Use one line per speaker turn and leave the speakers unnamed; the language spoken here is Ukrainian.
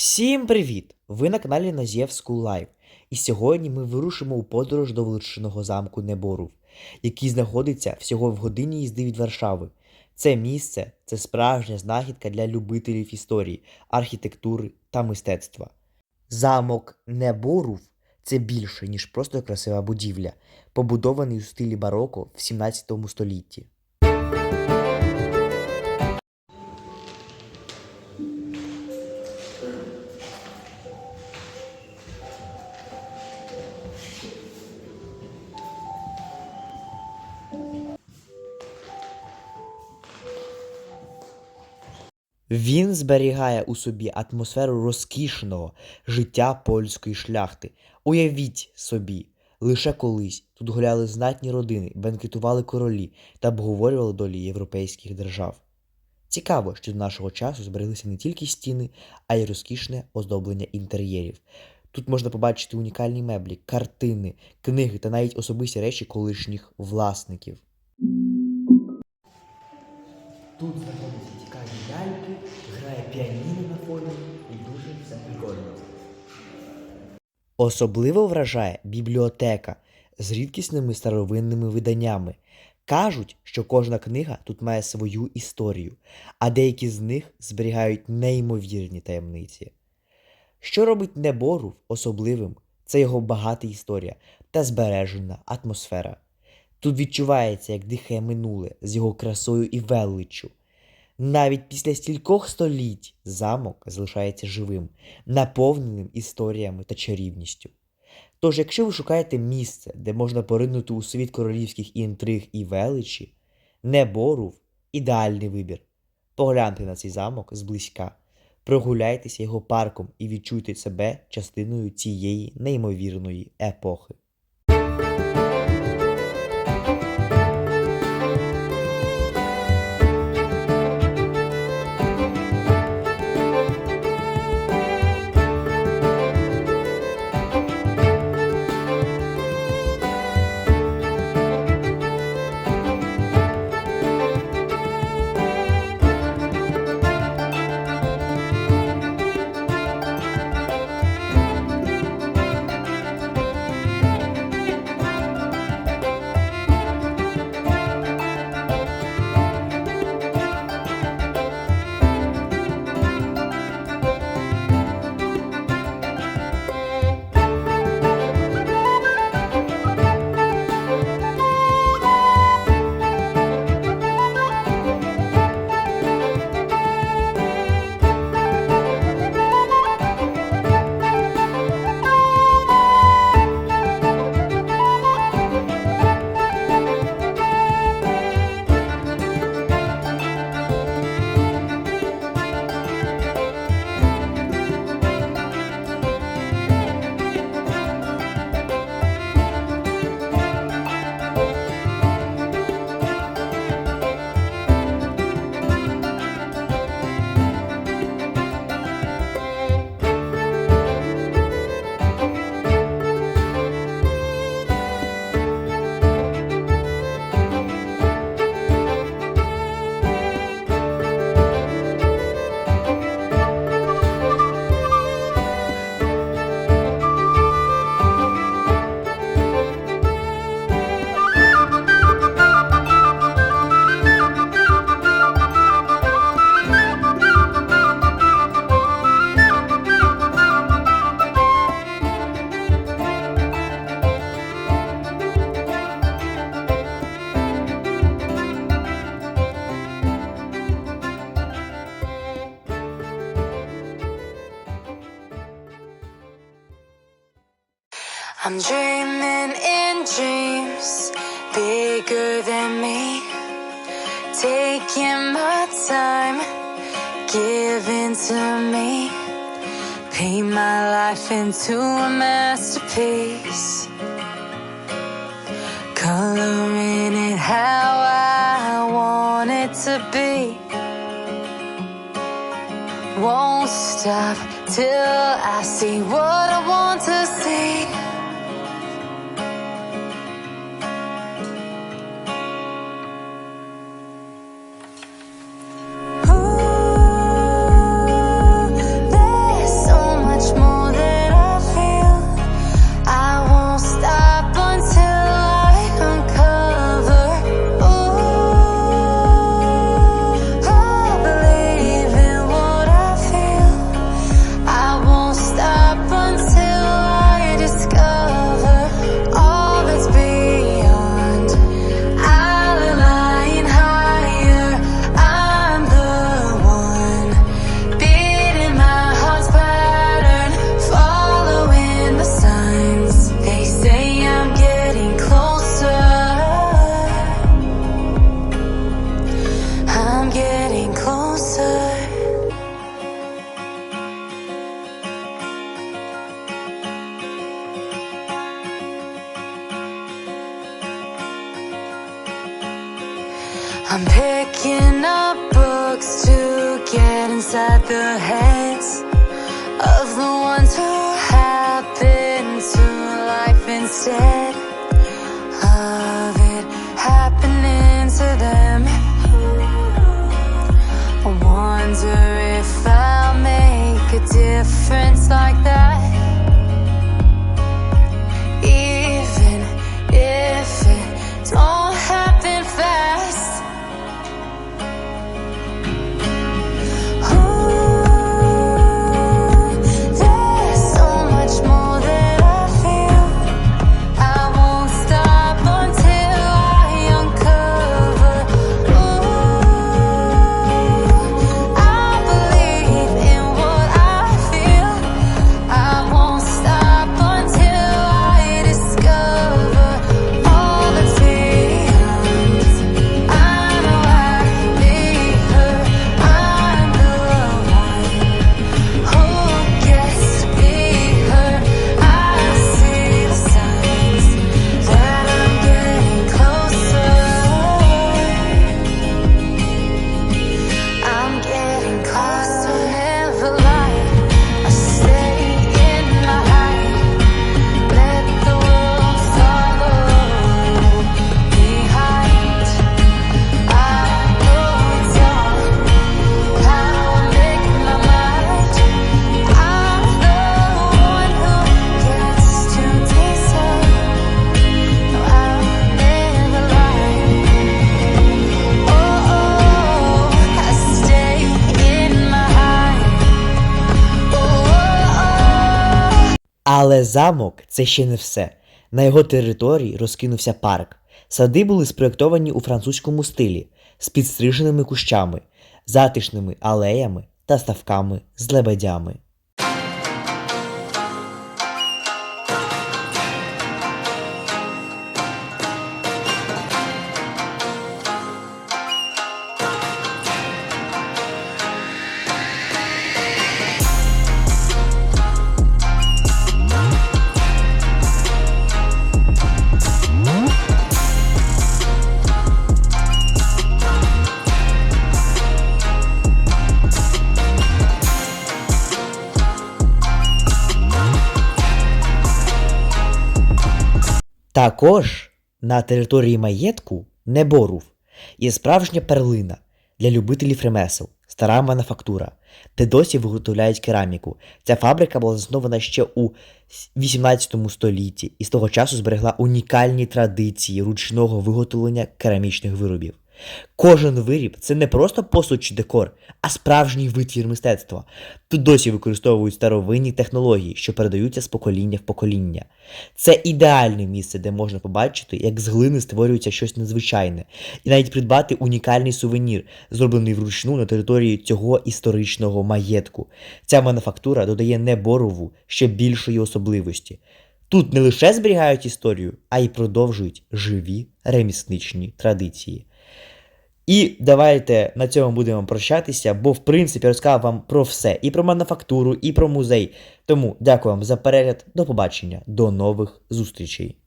Всім привіт! Ви на каналі Назєв School Life. І сьогодні ми вирушимо у подорож до величного замку Неборув, який знаходиться всього в годині їзди від Варшави. Це місце це справжня знахідка для любителів історії, архітектури та мистецтва. Замок Неборув це більше, ніж просто красива будівля, побудований у стилі бароко в 17 столітті. Він зберігає у собі атмосферу розкішного життя польської шляхти. Уявіть собі, лише колись тут гуляли знатні родини, бенкетували королі та обговорювали долі європейських держав. Цікаво, що до нашого часу збереглися не тільки стіни, а й розкішне оздоблення інтер'єрів. Тут можна побачити унікальні меблі, картини, книги та навіть особисті речі колишніх власників. Тут знаходяться цікаві ляльки, грає піаніно на фоні і дуже все прикольно. Особливо вражає бібліотека з рідкісними старовинними виданнями. Кажуть, що кожна книга тут має свою історію, а деякі з них зберігають неймовірні таємниці. Що робить Неборув особливим, це його багата історія та збережена атмосфера. Тут відчувається, як дихає минуле з його красою і величчю. Навіть після стількох століть замок залишається живим, наповненим історіями та чарівністю. Тож, якщо ви шукаєте місце, де можна поринути у світ королівських інтриг і величі, Неборув ідеальний вибір. Погляньте на цей замок зблизька, прогуляйтеся його парком і відчуйте себе частиною цієї неймовірної епохи.
I'm dreaming in dreams bigger than me. Taking my time, giving to me. Paint my life into a masterpiece. Coloring it how I want it to be. Won't stop till I see what I difference like that.
Але замок це ще не все. На його території розкинувся парк. Сади були спроєктовані у французькому стилі з підстриженими кущами, затишними алеями та ставками з лебедями. Також на території маєтку Неборув є справжня перлина для любителів ремесел, стара мануфактура, де досі виготовляють кераміку. Ця фабрика була заснована ще у 18 столітті і з того часу зберегла унікальні традиції ручного виготовлення керамічних виробів. Кожен виріб це не просто посуд чи декор, а справжній витвір мистецтва. Тут досі використовують старовинні технології, що передаються з покоління в покоління. Це ідеальне місце, де можна побачити, як з глини створюється щось незвичайне, і навіть придбати унікальний сувенір, зроблений вручну на території цього історичного маєтку. Ця мануфактура додає Неборову ще більшої особливості. Тут не лише зберігають історію, а й продовжують живі ремісничні традиції. І давайте на цьому будемо прощатися, бо в принципі розказав вам про все: і про мануфактуру, і про музей. Тому дякую вам за перегляд. До побачення, до нових зустрічей.